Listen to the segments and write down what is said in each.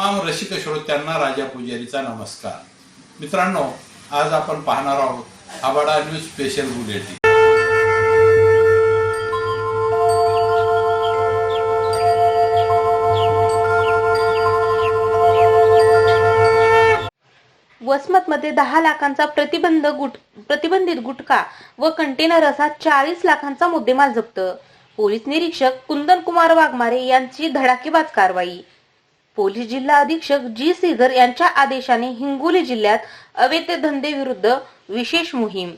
तमाम रसिक श्रोत्यांना राजा पुजारीचा नमस्कार. मित्रांनो आज आपण पाहणार आहोत आबाडा न्यूज स्पेशल बुलेटिन. वसमतमध्ये दहा लाखांचा प्रतिबंध गुट प्रतिबंधित गुटखा व कंटेनर असा चाळीस लाखांचा मुद्देमाल जप्त. पोलीस निरीक्षक कुंदन कुमार वाघमारे यांची धडाकेबाज कारवाई. पोलीस जिल्हा अधीक्षक जी श्रीधर यांच्या आदेशाने हिंगोली जिल्ह्यात अवैध धंदे विरुद्ध विशेष मोहीम.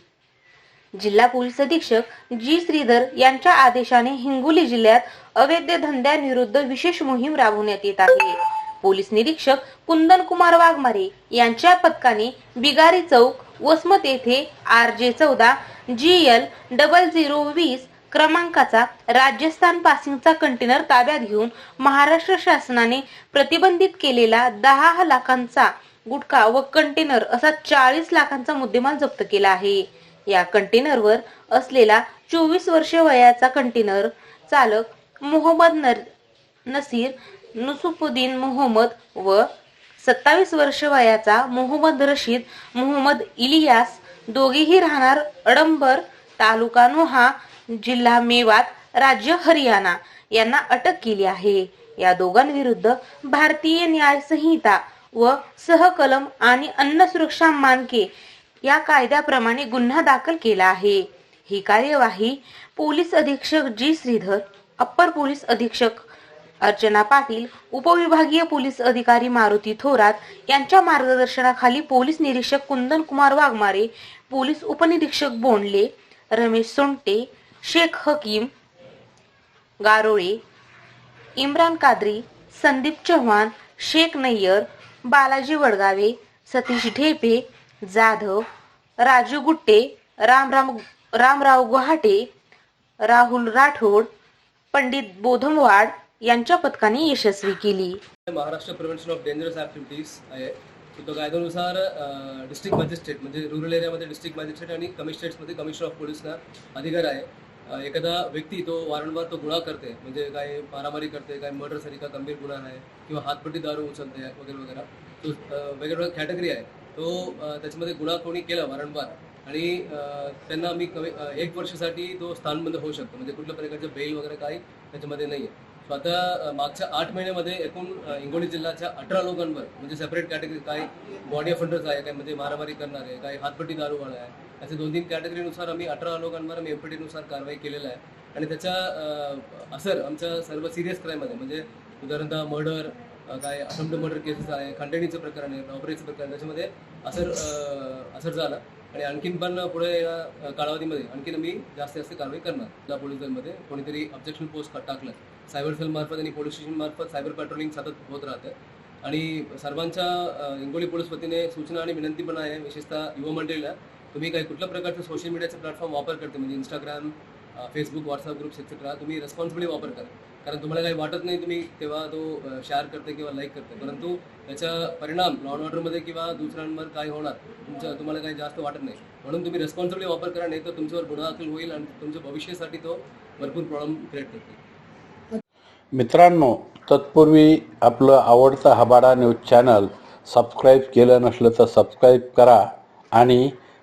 जिल्हा पोलीस अधीक्षक जी श्रीधर यांच्या आदेशाने हिंगोली जिल्ह्यात अवैध धंद्यांविरुद्ध विशेष मोहीम राबवण्यात येत आहे. पोलीस निरीक्षक कुंदन कुमार वाघमारे यांच्या पथकाने बिगारी चौक वसमत येथे आर जे चौदा जी एल डबल झिरो वीस क्रमांकाचा राजस्थान पासिंगचा कंटेनर ताब्यात घेऊन महाराष्ट्र शासनाने प्रतिबंधित केलेला दहा लाखांचा गुटखा व कंटेनर असा चाळीस लाखांचा मुद्देमाल जप्त केला आहे. या कंटेनरवर असलेला चोवीस वर्ष वयाचा कंटेनर चालक मोहम्मद नर नसीर नुसुफुद्दीन मोहम्मद व सत्तावीस वर्ष वयाचा मोहम्मद रशीद मोहम्मद इलियास दोघेही राहणार अडंबर तालुका नोहा जिल्हा मेवात राज्य हरियाणा यांना अटक केली आहे. या दोघांविरुद्ध भारतीय न्याय संहिता व सहकलम आणि अन्न सुरक्षा मानके या कायद्याप्रमाणे गुन्हा दाखल केला आहे. ही कार्यवाही पोलीस अधीक्षक जी. श्रीधर अप्पर पोलीस अधीक्षक अर्चना पाटील उपविभागीय पोलीस अधिकारी मारुती थोरात यांच्या मार्गदर्शनाखाली पोलीस निरीक्षक कुंदन कुमार वाघमारे पोलीस उपनिरीक्षक बोंडले रमेश सोंटे शेख हकीम गारोळे इम्रान कादरी संदीप चव्हाण शेख नय्यर बालाजी वडगावे सतीश ढेपे जाधव राजू गुट्टे रामराम रामराव गुहाटे राहुल राठोड पंडित बोधमवाड यांच्या पथकाने यशस्वी केली. Maharashtra prevention of dangerous activities तो कायद्यानुसार डिस्ट्रिक्ट मॅजिस्ट्रेट म्हणजे रुरल एरियामध्ये डिस्ट्रिक्ट मॅजिस्ट्रेट आणि कमिशनरेट्समध्ये कमिशनर ऑफ पोलीसना अधिकार आहे. एखादा व्यक्ती तो वारंवार तो गुन्हा करते म्हणजे काही मारामारी करते काय मर्डरसारखा गंभीर गुन्हा आहे किंवा हातपट्टी दारू उचलते वगैरे वगैरे तो वेगवेगळ्या कॅटेगरी आहे. तो त्याच्यामध्ये गुन्हा कोणी केला वारंवार आणि त्यांना मी कमी एक वर्षासाठी तो स्थानबंद होऊ शकतो म्हणजे कुठल्या प्रकारचं बेल वगैरे काही त्याच्यामध्ये नाही आहे सो आता मागच्या आठ महिन्यामध्ये एकूण हिंगोली जिल्ह्याच्या अठरा लोकांवर म्हणजे सेपरेट कॅटेगरी काही बॉडी ऑफ आहे काही म्हणजे मारामारी करणारे काही हातपट्टी दारूवाळे आहे असे दोन तीन कॅटेगरीनुसार आम्ही अठरा लोकांवर आम्ही एमपीटीनुसार कारवाई केलेला आहे. आणि त्याचा असर आमच्या सर्व सिरियस क्राईममध्ये म्हणजे उदाहरणतः मर्डर काय अटम्प्ट मर्डर केसेस आहे खंडणीचं प्रकरण आहे रॉबरीचं प्रकरण त्याच्यामध्ये असर असर झाला. आणि आणखीन पण पुढे या कालावधीमध्ये आणखीन आम्ही जास्त जास्त कारवाई करणार. जिल्हा पोलीस दलमध्ये कोणीतरी ऑब्जेक्शन पोस्ट टाकलं. सायबर सेलमार्फत आणि पोलीस स्टेशनमार्फत सायबर पेट्रोलिंग सतत होत राहतं. आणि सर्वांच्या हिंगोली पोलीस वतीने सूचना आणि विनंती पण आहे विशेषतः युवा मंडळीला तुम्ही काही कुठल्या प्रकारचं सोशल मीडियाचं प्लॅटफॉर्म वापर करते? म्हणजे Instagram Facebook WhatsApp groups etcetera तुम्ही रेस्पॉन्सिबली वापर करा. कारण तुम्हाला काही वाटत नाही तुम्ही तेव्हा तो शेअर करते किंवा लाईक करते. परंतु त्याचा परिणाम लॉ अँड ऑर्डरमध्ये किंवा दुसऱ्यांवर काय होणार तुमचं तुम्हाला काही जास्त वाटत नाही. म्हणून तुम्ही रेस्पॉन्सिबली वापर करा नाही तर तुमच्यावर गुन्हा दाखल होईल आणि तुमच्या भविष्यासाठी तो भरपूर प्रॉब्लेम क्रिएट करते मित्रांनो तत्पूर्वी आपलं आवडतं हबाडा न्यूज चॅनल सबस्क्राईब केलं नसलं तर सबस्क्राईब करा आणि